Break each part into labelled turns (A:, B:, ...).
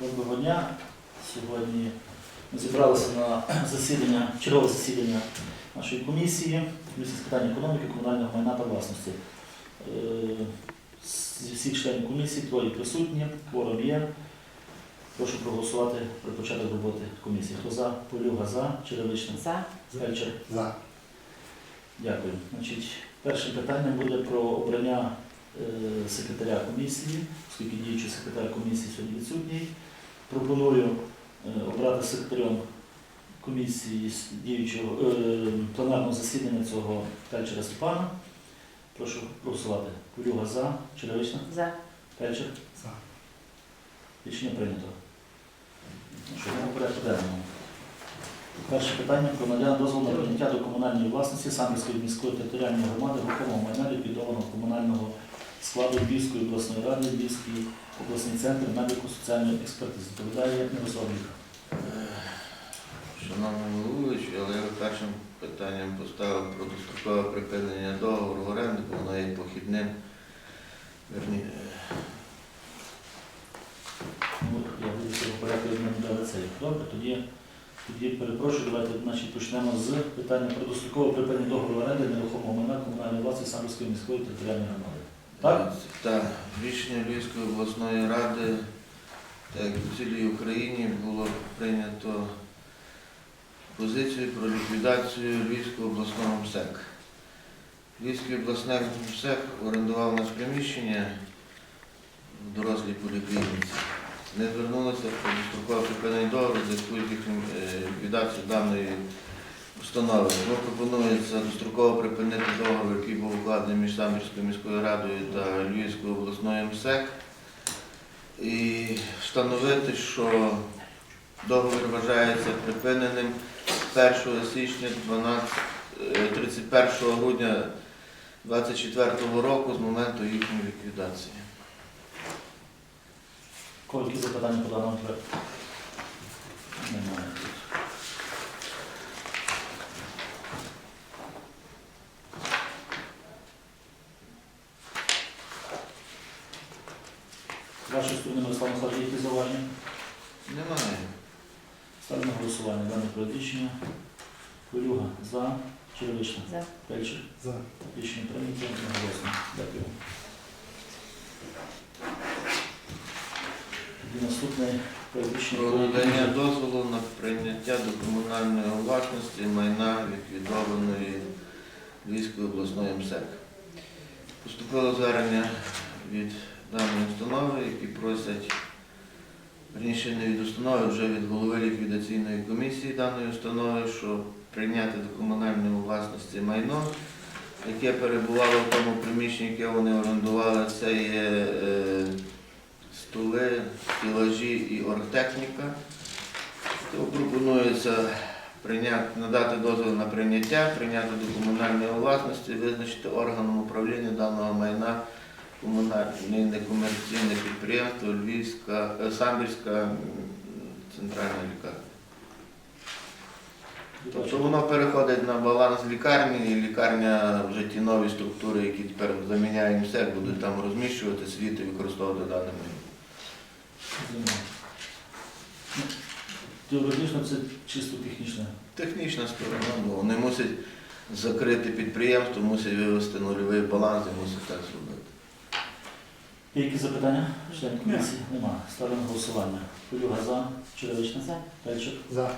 A: Доброго дня. Сьогодні ми зібралися на засідання, чергове засідання нашої комісії, комісії з питань економіки, комунального майна та власності. Е, Зі всіх членів комісії троє присутні, кворум є. Прошу проголосувати про початок роботи комісії. Хто за? Полюга за, Черевична,
B: За.
A: Фельдшер.
C: За.
A: Дякую. Значить, перше питання буде про обрання секретаря комісії, оскільки діючий секретар комісії сьогодні відсутній. Пропоную е, обрати секретарем комісії діючого е, пленарного засідання цього фельдшера Степана. Прошу проголосувати. Кулюга за, Черевична,
B: За.
A: фельдшер.
C: За.
A: Рішення прийнято. Що йдемо в порядку денному. Перше питання про надання дозволу на прийняття до комунальної власності Самбірської міської територіальної громади рухомого майна ліквідованого комунального складу Львівської обласної ради, Львівський обласний центр медико-соціальної експертизи. Доповідає Мирослав Віка.
D: Шановний головуючий, але я першим питанням поставив про дострокове припинення договору оренди, бо воно є похідним. Верні, е,
A: Ну, Я буду цього порядку дали цей. Добре, тоді, тоді перепрошую, давайте значить, почнемо з питання про дострокове припинення договору оренди нерухомого майна комунальної власності Самбірської міської територіальної громади. Так?
D: Так, рішення Львівської обласної ради, так у цілій Україні було прийнято позицію про ліквідацію Львівського обласного МСЕК. Львівський обласний МСЕК орендував нас приміщення в дорослій поліклініці. Не звернулися про дострокове припинення договору в зв'язку з їхнім е, даної установи. Тому пропонується достроково припинити договір, який був укладений між Самбірською міською радою та Львівською обласною МСЕК. І встановити, що договір вважається припиненим 1 січня 12, е, 31 грудня 2024 року з моменту їхньої ліквідації.
A: Кольки запитання по даному проекту? Немає. З вашої сторони, Мирослав Михайлович, які зауваження?
D: Немає.
A: Ставлю на дане проект рішення. Колюга за, Черевична,
B: За.
A: Пельчик.
C: За.
A: Рішення прийнято одноголосно. Дякую. Тоді наступний проект рішення.
D: Про надання дозволу на прийняття до комунальної власності майна ліквідованої Львівської обласної МСЕК. Поступило звернення від даної установи, які просять, верніше не від установи, вже від голови ліквідаційної комісії даної установи, що прийняти до комунальної власності майно, яке перебувало в тому приміщенні, яке вони орендували, це є е, столи, стілажі і оргтехніка. То пропонується прийняти, надати дозвіл на прийняття, прийняти до комунальної власності, визначити органом управління даного майна комунальне некомерційне підприємство Львівська, е, Самбірська центральна лікарня. Тобто воно переходить на баланс лікарні, і лікарня вже ті нові структури, які тепер заміняють все, будуть там розміщувати світ і використовувати.
A: Зрозуміло. Ну, Теоретично це чисто технічне.
D: Технічна сторона, бо вони мусять закрити підприємство, мусять вивести нульовий баланс і мусять так зробити.
A: Є які запитання? Член комісії? Нема. Ставлю на голосування. Колюга за, Черевична,
B: За.
A: Пельчик.
C: За.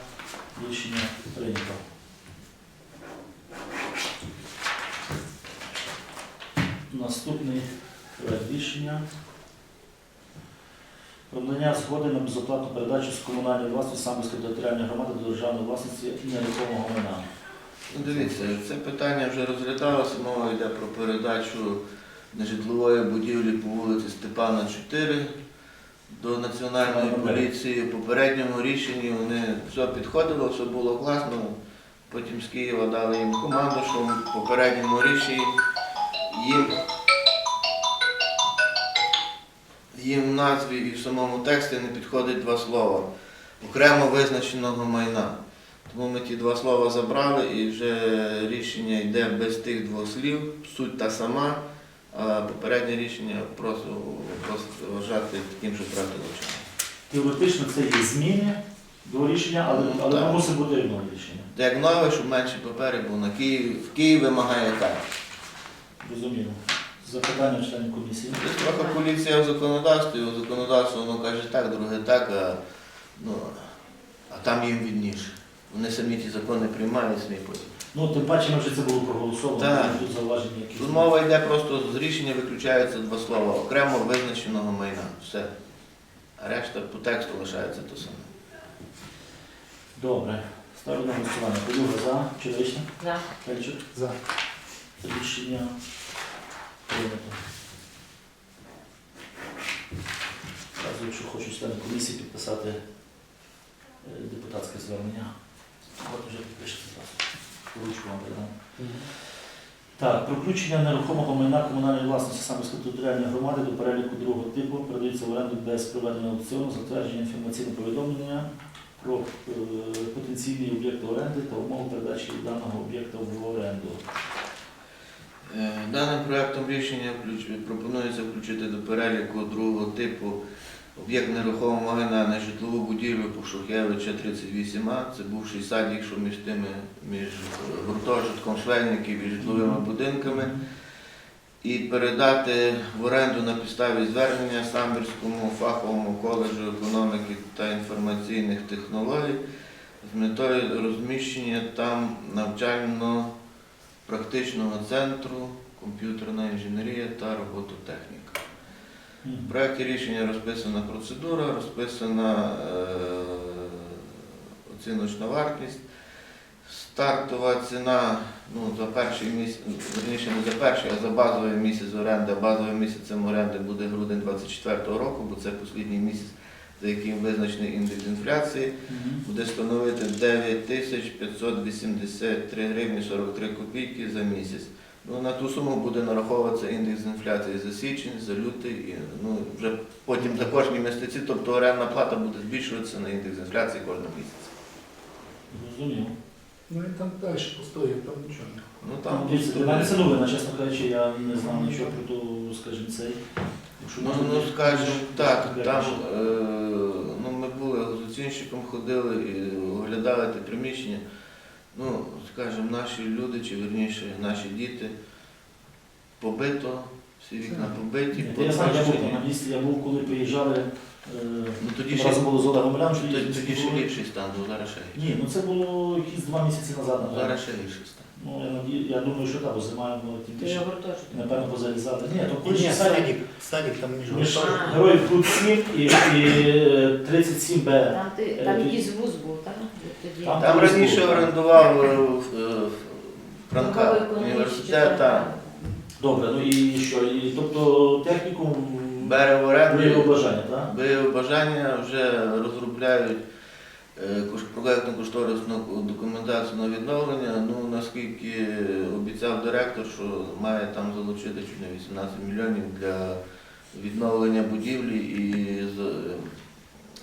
A: Рішення прийнято. Наступний проект рішення. Про надання згоди на безоплатну передачу з комунальної власності Самбірської територіальної громади до державної власності нерухомого майна.
D: Ну, дивіться, це питання вже розглядалося, мова йде про передачу нежитлової будівлі по вулиці Степана 4 до Національної поліції. В попередньому рішенні вони все підходило, все було класно. Потім з Києва дали їм команду, що в попередньому рішенні їм, їм в назві і в самому тексті не підходить два слова окремо визначеного майна. Тому ми ті два слова забрали і вже рішення йде без тих двох слів, суть та сама, а попереднє рішення просто, просто вважати таким, що втратило час.
A: теоретично це є зміни до рішення, але,
D: Ну,
A: але
D: так.
A: воно мусить бути одне рішення.
D: Як нове, щоб менше папери було на Київ. В Київ вимагає так.
A: Розуміло. Запитання членів комісії.
D: Десь трохи поліція в законодавстві, у законодавство воно каже так, друге так, а, ну, а там їм відніше. Вони самі ті закони приймають, самі потім.
A: Ну, тим паче, ми вже це було проголосовано,
D: Так.
A: тут зауваження якісь.
D: Тут мова йде просто з рішення виключаються два слова окремо визначеного майна. Все. А решта по тексту лишається то саме.
A: Добре. Ставлю на голосування. Подюга за, Червична,
B: За.
A: Фельдшер.
C: За.
A: Рішення прийнято. Зразу, якщо хочуть члени комісії підписати е, депутатське звернення, от вже підпишете зразу. Передам. Так, про включення нерухомого майна комунальної власності Самбірської територіальної громади до переліку другого типу передається в оренду без проведення аукціону, затвердження інформаційного повідомлення про е, потенційні об'єкти оренди та умови передачі даного об'єкта в оренду.
D: Е, Даним проектом рішення пропонується включити до переліку другого типу об'єкт нерухомого майна на житлову будівлю по Шухевича 38А. Це бувший садик, що між тими, між гуртожитком швейників і житловими будинками. І передати в оренду на підставі звернення Самбірському фаховому коледжу економіки та інформаційних технологій з метою розміщення там навчально-практичного центру, комп'ютерна інженерія та робототехніка. В проєкті рішення розписана процедура, розписана е, оціночна вартість. Стартова ціна ну, за перший місяць, верніше не за перший, а за базовий місяць оренди. Базовим місяцем оренди буде грудень 2024 року, бо це останній місяць, за яким визначений індекс інфляції буде становити 9 тисяч 583 гривні 43 копійки за місяць. Ну, на ту суму буде нараховуватися індекс інфляції за січень, за лютий, і, ну, вже потім за кожні місяці, тобто орендна плата буде збільшуватися на індекс інфляції кожного місяця.
A: Зрозумів.
C: Ну і там далі пустує, там нічого.
D: Ну,
A: Там,
D: там
A: дивіться, мене це новина, чесно кажучи, я не знав нічого про ту, скажімо, цей. Якщо
D: Ну,
A: можна,
D: ну скажімо так, там е, ну, ми були з оцінщиком ходили і оглядали те приміщення. Ну, скажімо, наші люди, чи верніше наші діти побито, всі вікна побиті,
A: Ні, я знаю, я був там на місці, я був, коли приїжджали, е,
D: Ну тоді ще,
A: разом було з Олегом Лямчем.
D: тоді, тоді ще ліпший стан був, зараз ще гірший.
A: Ні, ну це було якісь два місяці назад, напевно.
D: Зараз ще гірший стан.
A: Ну, я, надію, я думаю, що так, бо зима, ну, тим більше, напевно, позалізати. Ні, то
C: Ні,
A: колишній садик,
C: садик, садик там між
A: між
B: А.
A: героїв тут 7 і, і е, 37Б.
B: Там, ти, там
A: Е,
B: якийсь вуз був, так? Тоді.
A: Там
D: Там раніше орендував е, в- е, Франка
B: Науково-економічний
D: університет,
B: там,
D: та
A: Добре, ну і що? І, тобто техніку
D: бере в оренду.
A: виявив бажання, так?
D: Виявив бажання, вже розробляють е, кош- проектну кошторисну документацію на відновлення. Ну, наскільки обіцяв директор, що має там залучити чуть не 18 мільйонів для відновлення будівлі і з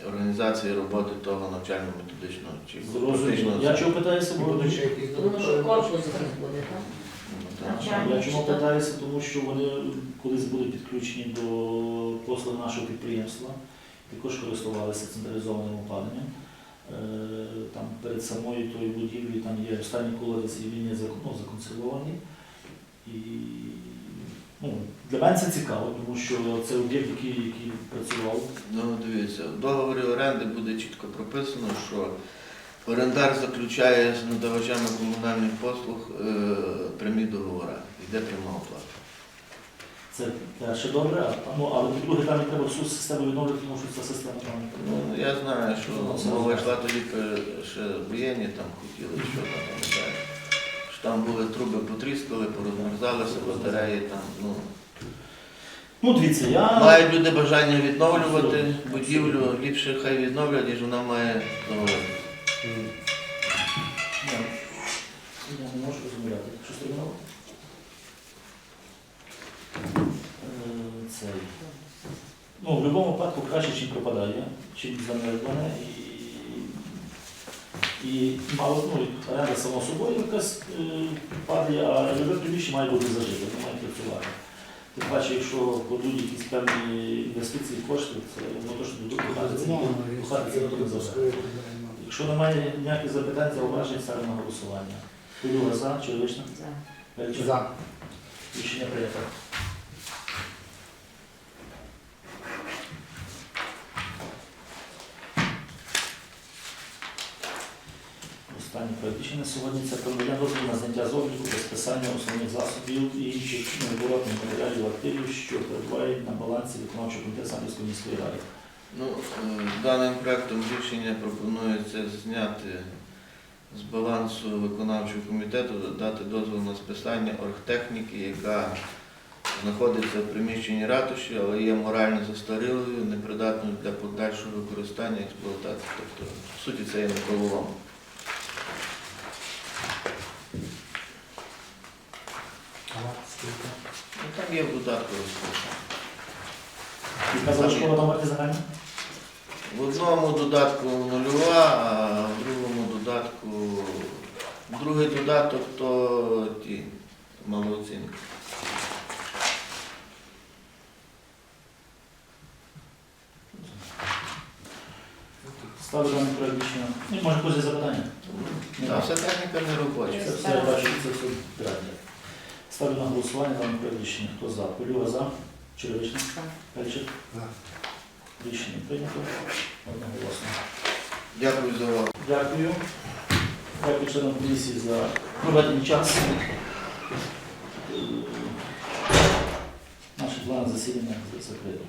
D: організації роботи того навчально-методичного чи
A: Зрозуміло. Я чого питаюся, бо
C: будуть ще якісь
B: Тому що корпус буде, так?
A: Я чому питаюся, тому що вони колись були підключені до послуг нашого підприємства, також користувалися централізованим опаленням. Е, Там перед самою тою будівлею там є останні колодязі, і він є ну, законсервований. І ну, для мене це цікаво, тому що це об'єкт, який, який працював.
D: Ну, дивіться, в договорі оренди буде чітко прописано, що орендар заключає з надавачами комунальних послуг е, прямі договори, йде пряма оплата.
A: Це перше добре, а, ну, але по-друге, там не треба всю систему відновлювати, тому що ця система там.
D: Ну, я знаю, що мова йшла тоді ще воєнні там хотіли, що там. Що там були труби потріскали, порозмерзалися, батареї там. Ну.
A: Ну, дивіться, я.
D: Мають люди бажання відновлювати будівлю, ліпше хай відновлять, ніж вона має завалити.
A: Я, я не можу розмовляти. Що стрімало? Цей. Ну, в будь-якому випадку краще, чим пропадає, чим занедбане. І, мало, ну, оренда само собою якась е, падає, а любе приміщення має бути зажите, не має працювати. Тим паче, якщо кладуть якісь певні інвестиції, кошти, це воно точно буде
C: За
A: Пхати це робити завжди. Якщо немає ніяких запитань, зауважень, ставимо на голосування. Кулюга за, Червична,
B: За.
C: За.
A: Рішення прийнято. Останнє проект сьогодні це про надання дозволу на зняття з обліку без списання основних засобів і інших необоротних матеріалів активів, що перебувають на балансі виконавчого комітету Самбірської міської ради.
D: Ну, даним проектом рішення пропонується зняти з балансу виконавчого комітету, дати дозвіл на списання оргтехніки, яка знаходиться в приміщенні ратуші, але є морально застарілою, непридатною для подальшого використання експлуатації. Тобто, в суті, це є металолом.
C: Скільки?
D: Ну, там є в додатку розписано.
A: Яка залишкова номер земельна?
D: В одному додатку нульова, а в другому додатку другий додаток то ті малооцінки.
A: Ставлю даний проект рішення. Ну, може, якось запитання?
D: Та вся техніка не робоча.
A: Це все, я бачу, це все. Ставлю на голосування дане проект рішення. Хто за? Кулюга за, Червична, Пельчик.
C: За.
A: Рішення прийнято. Одноголосно.
D: Дякую за увагу.
A: Дякую. Дякую членам комісії за проведений час. Е, Наше план засідання закрито.